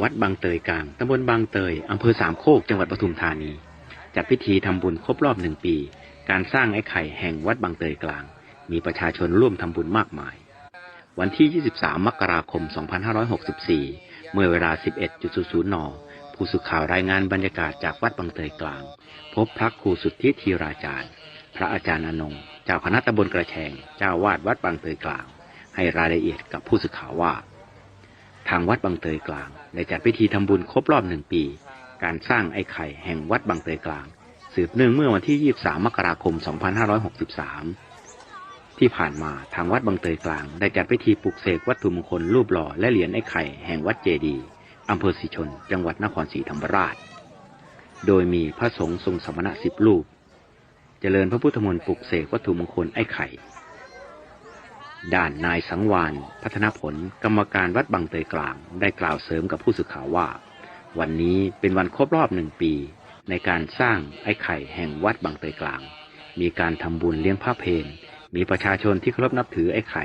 วัดบางเตยกลาง ตำบลบางเตย อำเภอสามโคก จังหวัดปทุมธานี จัดพิธีทำบุญครบรอบหนึ่งปี การสร้างไอ้ไข่แห่งวัดบางเตยกลาง มีประชาชนร่วมทำบุญมากมาย วันที่ 23 มกราคม 2564 เมื่อเวลา 11.00 น ผู้สื่อข่าวรายงานบรรยากาศจากวัดบางเตยกลาง พบพระครูสุทธิธีราจารย์ พระอาจารย์อนงค์เจ้าคณะตำบลกระแชง เจ้าวาดวัดบางเตยกลาง ให้รายละเอียดกับผู้สื่อข่าวว่าางวัดบางเตยกลางได้จัดพิธีทำบุญครบรอบหนึ่งปี การสร้างไอ้ไข่แห่งวัดบางเตยกลาง สืบเนื่องเมื่อวันที่ 23 มกราคม 2563 ที่ผ่านมาทางวัดบางเตยกลาง ได้จัดพิธีปลุกเสกวัตถุมงคลรูปหล่อและเหรียญไอ้ไข่แห่งวัดเจดีอำเภอศรีชน จังหวัดนครศรีธรรมราช โดยมีพระสงฆ์ทรงสมณะสิบรูป เจริญพระพุทธมนต์ปลุกเสกวัตถุมงคลไอ้ไข่ ด้านนายสังวานพัฒนผลกรรมการวัดบางเตยกลาง ได้กล่าวเสริมกับผู้สื่อข่าวว่า วันนี้เป็นวันครบรอบหนึ่งปี ในการสร้างไอ้ไข่แห่งวัดบางเตยกลาง มีการทำบุญเลี้ยงพระเพลมีประชาชนที่เคารพนับถือไอ้ไข่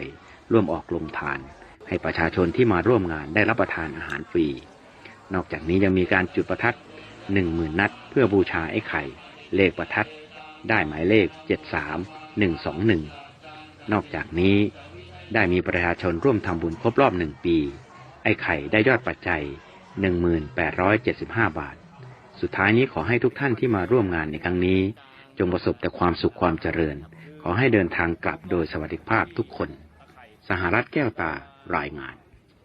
ร่วมออกลงทาน ให้ประชาชนที่มาร่วมงานได้รับประทานอาหารฟรี นอกจากนี้ยังมีการจุดประทัดหนึ่งหมื่นนัด เพื่อบูชาไอ้ไข่ เลขประทัด ได้หมายเลขเจ็ดสามหนึ่งสองหนึ่ง นอกจากนี้ได้มีประชาชนร่วมทำบุญครบรอบหนึ่งปี ไอ้ไข่ได้ยอดปัจจัย 1,875 บาท สุดท้ายนี้ขอให้ทุกท่านที่มาร่วมงานในครั้งนี้ จงประสบแต่ความสุขความเจริญ ขอให้เดินทางกลับโดยสวัสดิภาพทุกคน สหรัฐแก้วตารายงาน